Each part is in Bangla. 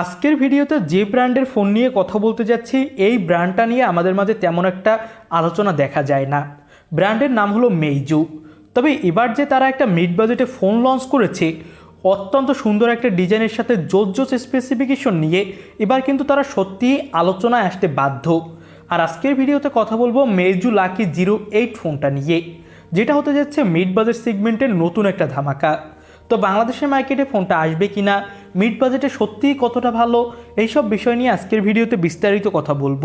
আজকের ভিডিওতে যে ব্র্যান্ডের ফোন নিয়ে কথা বলতে যাচ্ছি, এই ব্র্যান্ডটা নিয়ে আমাদের মাঝে তেমন একটা আলোচনা দেখা যায় না। ব্র্যান্ডের নাম হলো মেইজু তবে এবার যে তারা একটা মিড বাজেটে ফোন লঞ্চ করেছে, অত্যন্ত সুন্দর একটা ডিজাইনের সাথে জোস জোস স্পেসিফিকেশন নিয়ে এবার কিন্তু তারা সত্যিই আলোচনায় আসতে বাধ্য। আর আজকের ভিডিওতে কথা বলব মেজু লাকি জিরো এইট ফোনটা নিয়ে, যেটা হতে যাচ্ছে মিড বাজেট সেগমেন্টের নতুন একটা ধামাকা। তো বাংলাদেশের মার্কেটে ফোনটা আসবে কি না মিড বাজেটে সত্যিই কতটা ভালো, এইসব বিষয় নিয়ে আজকের ভিডিওতে বিস্তারিত কথা বলব।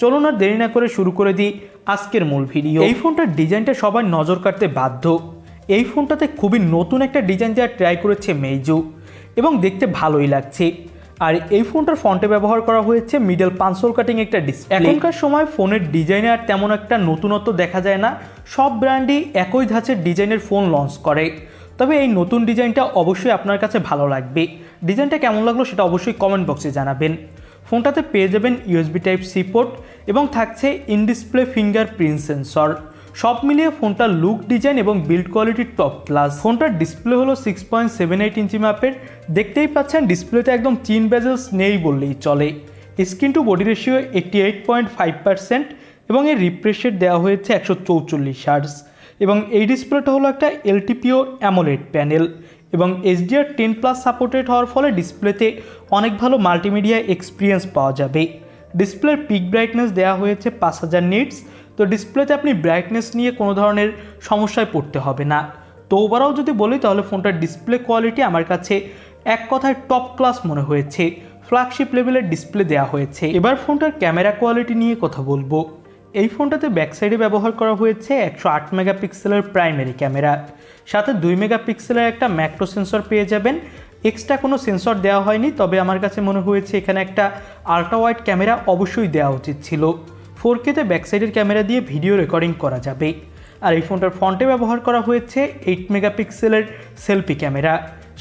চলুন আর দেরি না করে শুরু করে দিই আজকের মূল ভিডিও। এই ফোনটার ডিজাইনটা সবাই নজর কাটতে বাধ্য। এই ফোনটাতে খুবই নতুন একটা ডিজাইন দেওয়ার ট্রাই করেছে মেইজু, এবং দেখতে ভালোই লাগছে। আর এই ফোনটার ফন্টে ব্যবহার করা হয়েছে মিডল পাঁচশোল কাটিং একটা ডিসপ্লে। এখনকার সময় ফোনের ডিজাইনে আর তেমন একটা নতুনত্ব দেখা যায় না। সব ব্র্যান্ডই একই ধাঁচের ডিজাইনের ফোন লঞ্চ করে। তবে এই নতুন ডিজাইনটা অবশ্যই আপনার কাছে ভালো লাগবে। ডিজাইনটা কেমন লাগল সেটা অবশ্যই কমেন্ট বক্সে জানাবেন। ফোনটাতে পেয়ে যাবেন ইউএসবি টাইপ সি পোর্ট এবং থাকছে ইন ডিসপ্লে ফিঙ্গারপ্রিন্ট সেন্সর সব মিলিয়ে ফোনটার লুক ডিজাইন এবং বিল্ড কোয়ালিটি টপ ক্লাস ফোনটার ডিসপ্লে হলো six point seven eight inch মাপের। দেখতেই পাচ্ছেন ডিসপ্লেতে একদম চিন বেজেলস নেই বললেই চলে। Screen to body ratio eighty eight point five percent এবং এর রিফ্রেশ দেওয়া হয়েছে একশো চৌচল্লিশ হার্টস এবং এই ডিসপ্লেটা হলো একটা এলটিপিও অ্যামোলেড প্যানেল এবং এইচডিআর টেন প্লাস সাপোর্টেড হওয়ার ফলে ডিসপ্লেতে অনেক ভালো মাল্টিমিডিয়া এক্সপিরিয়েন্স পাওয়া যাবে। ডিসপ্লের পিক ব্রাইটনেস দেওয়া হয়েছে পাঁচ হাজার নিটস তো ডিসপ্লেতে আপনি ব্রাইটনেস নিয়ে কোনো ধরনের সমস্যায় পড়তে হবে না। তো ওভারঅল যদি বলি, তাহলে ফোনটার ডিসপ্লে কোয়ালিটি আমার কাছে এক কথায় টপ ক্লাস মনে হয়েছে। ফ্ল্যাগশিপ লেভেলের ডিসপ্লে দেওয়া হয়েছে। এবার ফোনটার ক্যামেরা কোয়ালিটি নিয়ে কথা বলব। এই ফোনটাতে ব্যাক সাইডে ব্যবহার করা হয়েছে একশো আট মেগাপিক্সেলের প্রাইমারি ক্যামেরা সাথে দুই মেগাপিক্সেলের একটা ম্যাক্রো সেন্সর পেয়ে যাবেন। এক্সট্রা কোনো সেন্সর দেওয়া হয়নি, তবে আমার কাছে মনে হয়েছে এখানে একটা আল্ট্রা ওয়াইড ক্যামেরা অবশ্যই দেওয়া উচিত ছিল। ফোর কেতে ব্যাক সাইডের ক্যামেরা দিয়ে ভিডিও রেকর্ডিং করা যাবে। আর এই ফোনটার ফ্রন্টে ব্যবহার করা হয়েছে এইট মেগাপিক্সেলের সেলফি ক্যামেরা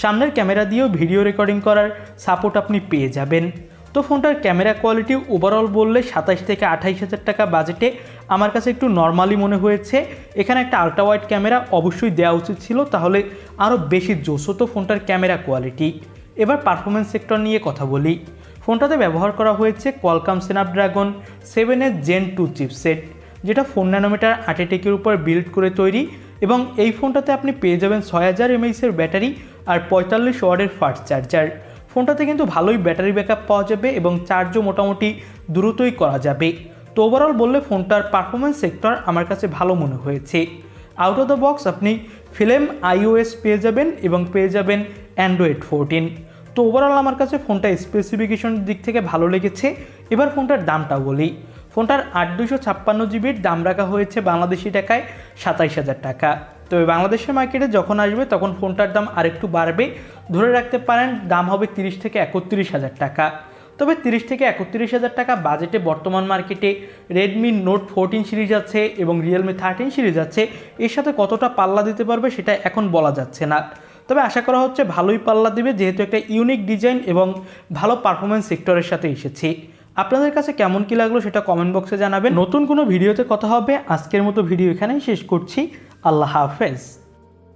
সামনের ক্যামেরা দিয়েও ভিডিও রেকর্ডিং করার সাপোর্ট আপনি পেয়ে যাবেন। তো ফোনটার ক্যামেরা কোয়ালিটি ওভারঅল বললে সাতাশ থেকে আঠাইশ হাজার টাকা বাজেটে আমার কাছে একটু নর্মালি মনে হয়েছে। এখানে একটা আল্ট্রা ওয়াইড ক্যামেরা অবশ্যই দেওয়া উচিত ছিল, তাহলে আরও বেশি জোস হতো ফোনটার ক্যামেরা কোয়ালিটি এবার পারফরমেন্স সেক্টর নিয়ে কথা বলি। ফোনটাতে ব্যবহার করা হয়েছে কোয়ালকাম স্ন্যাপড্রাগন সেভেনের জেন টু চিপসেট যেটা ফোর ন্যানোমিটার আর্টেটেকের উপর বিল্ড করে তৈরি এবং এই ফোনটাতে আপনি পেয়ে যাবেন ছয় হাজার এমএইচের ব্যাটারি আর পঁয়তাল্লিশ ওয়ার্ডের ফাস্ট চার্জার ফোনটাতে কিন্তু ভালোই ব্যাটারি ব্যাকআপ পাওয়া যাবে এবং চার্জও মোটামুটি দ্রুতই করা যাবে। তো ওভারঅল বললে ফোনটার পারফরমেন্স সেক্টর আমার কাছে ভালো মনে হয়েছে। আউট অফ দ্য বক্স আপনি ফিল্ম আইওএস পেয়ে যাবেন এবং পেয়ে যাবেন অ্যান্ড্রয়েড ফোরটিন তো ওভারঅল আমার কাছে ফোনটা স্পেসিফিকেশনের দিক থেকে ভালো লেগেছে। এবার ফোনটার দামটা বলি। ফোনটার আট দুশো ছাপ্পান্ন জিবির দাম রাখা হয়েছে বাংলাদেশি টাকায় সাতাইশ হাজার টাকা। তবে বাংলাদেশের মার্কেটে যখন আসবে তখন ফোনটার দাম আরেকটু বাড়বে। ধরে রাখতে পারেন, দাম হবে তিরিশ থেকে একত্রিশ হাজার টাকা। তবে তিরিশ থেকে একত্রিশ হাজার টাকা বাজেটে বর্তমান মার্কেটে রেডমি নোট ফোরটিন সিরিজ আছে এবং রিয়েলমি থার্টিন সিরিজ আছে। এর সাথে কতটা পাল্লা দিতে পারবে সেটা এখন বলা যাচ্ছে না। তবে আশা করা হচ্ছে ভালোই পাল্লা দিবে, যেহেতু একটা ইউনিক ডিজাইন এবং ভালো পারফরমেন্স সেক্টরের সাথে এসেছে। আপনাদের কাছে কেমন কী লাগল সেটা কমেন্ট বক্সে জানাবেন। নতুন কোনো ভিডিওতে কথা হবে। আজকের মতো ভিডিও এখানেই শেষ করছি। আল্লাহ হাফেজ।